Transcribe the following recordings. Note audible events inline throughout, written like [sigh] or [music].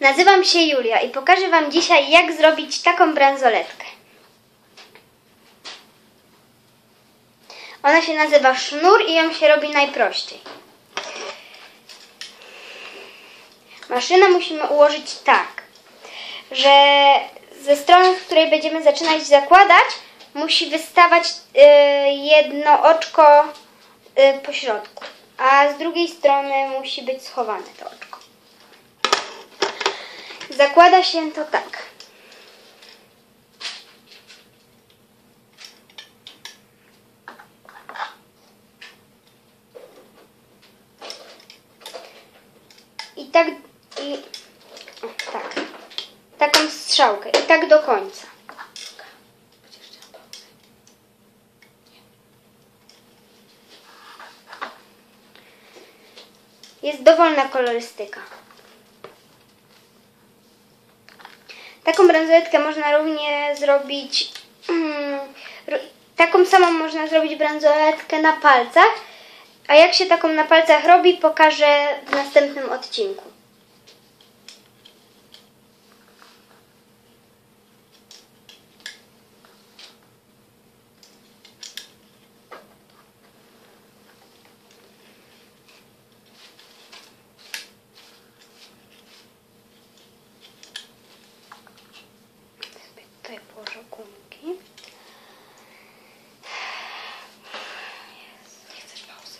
Nazywam się Julia i pokażę Wam dzisiaj, jak zrobić taką bransoletkę. Ona się nazywa sznur i ją się robi najprościej. Maszynę musimy ułożyć tak, że ze strony, z której będziemy zaczynać zakładać, musi wystawać y, jedno oczko y, po środku, a z drugiej strony musi być schowane to oczko. Zakłada się to tak. I tak i o, tak. Taką strzałkę i tak do końca. Jest dowolna kolorystyka. Taką bransoletkę można równie zrobić. mm, taką samą można zrobić bransoletkę na palcach. A jak się taką na palcach robi, pokażę w następnym odcinku. Tutaj położę gumki. Nie chcesz pauzy?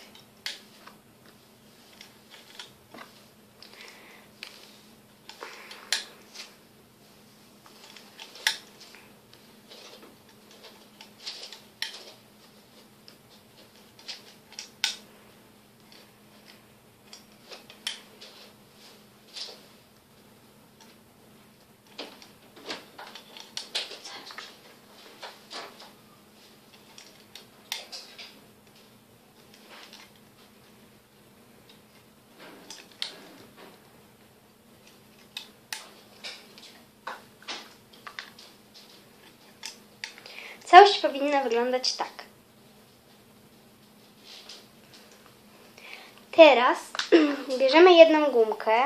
Całość powinna wyglądać tak. Teraz [clears throat] bierzemy jedną gumkę.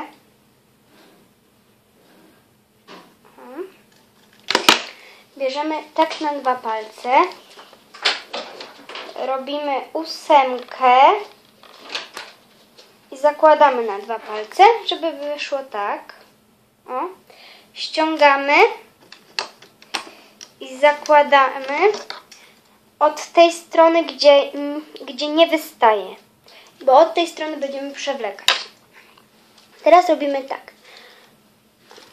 Bierzemy tak na dwa palce. Robimy ósemkę i zakładamy na dwa palce, żeby wyszło tak. O. Ściągamy i zakładamy od tej strony, gdzie, gdzie nie wystaje, bo od tej strony będziemy przewlekać. Teraz robimy tak.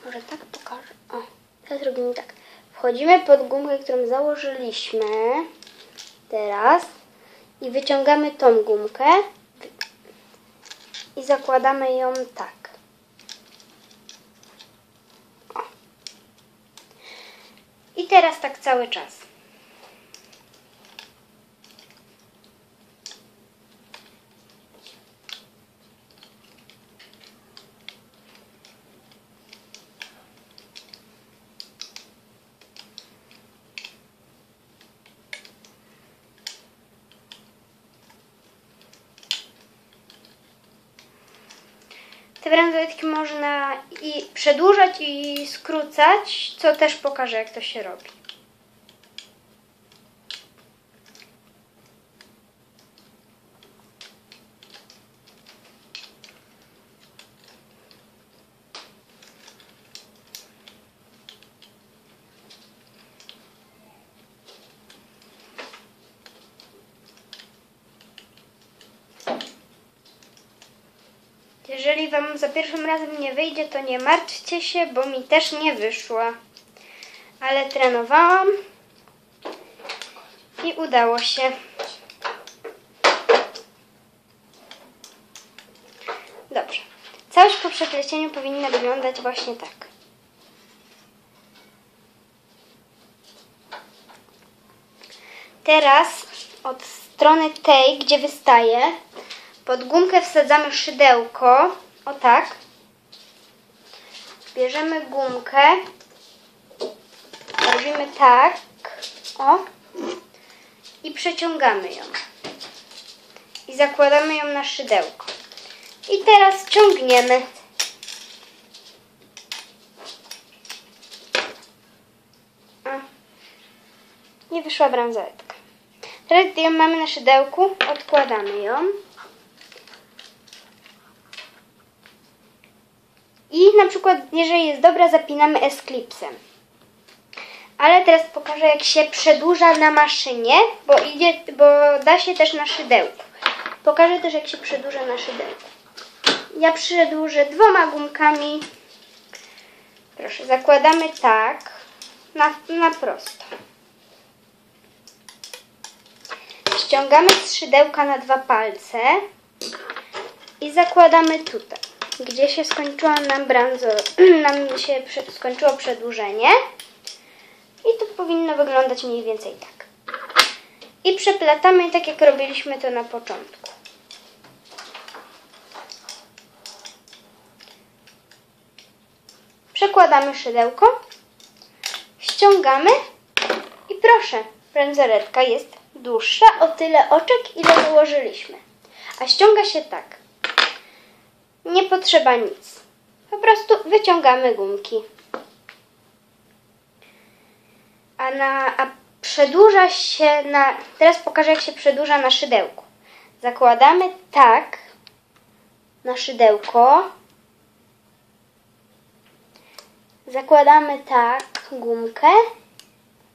Może tak pokażę. O, teraz robimy tak. Wchodzimy pod gumkę, którą założyliśmy. Teraz. I wyciągamy tą gumkę. I zakładamy ją tak. I teraz tak cały czas. Te bransoletki można i przedłużać i skrócać, co też pokażę jak to się robi. Jeżeli Wam za pierwszym razem nie wyjdzie, to nie martwcie się, bo mi też nie wyszła. Ale trenowałam i udało się. Dobrze. Całość po przeplecieniu powinna wyglądać właśnie tak. Teraz od strony tej, gdzie wystaje, pod gumkę wsadzamy szydełko. O tak. Bierzemy gumkę. Robimy tak. O. I przeciągamy ją. I zakładamy ją na szydełko. I teraz ciągniemy. A. Nie wyszła bransoletka. Teraz ją mamy na szydełku. Odkładamy ją. Na przykład, jeżeli jest dobra, zapinamy esklipsem. Ale teraz pokażę, jak się przedłuża na maszynie, bo, idzie, bo da się też na szydełku. Pokażę też, jak się przedłuża na szydełku. Ja przedłużę dwoma gumkami. Proszę, zakładamy tak, na, na prosto. Ściągamy z szydełka na dwa palce i zakładamy tutaj, gdzie się skończyła nam branzo, [clears throat] nam się skończyło przedłużenie. I to powinno wyglądać mniej więcej tak. I przeplatamy tak, jak robiliśmy to na początku. Przekładamy szydełko, ściągamy i proszę, bransoletka jest dłuższa o tyle oczek, ile założyliśmy. A ściąga się tak. Nie potrzeba nic. Po prostu wyciągamy gumki. A, na, a przedłuża się na. Teraz pokażę, jak się przedłuża na szydełku. Zakładamy tak na szydełko. Zakładamy tak gumkę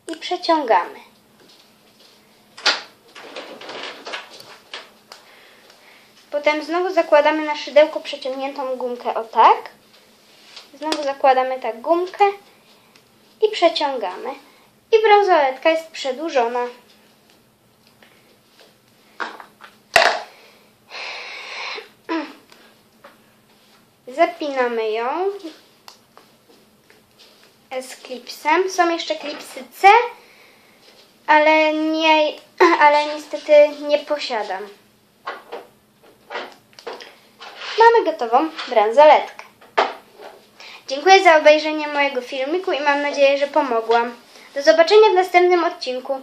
i przeciągamy. Potem znowu zakładamy na szydełko przeciągniętą gumkę o tak. Znowu zakładamy tak gumkę i przeciągamy. I bransoletka jest przedłużona. Zapinamy ją z klipsem. Są jeszcze klipsy C, ale, nie, ale niestety nie posiadam. Mamy gotową bransoletkę. Dziękuję za obejrzenie mojego filmiku i mam nadzieję, że pomogłam. Do zobaczenia w następnym odcinku.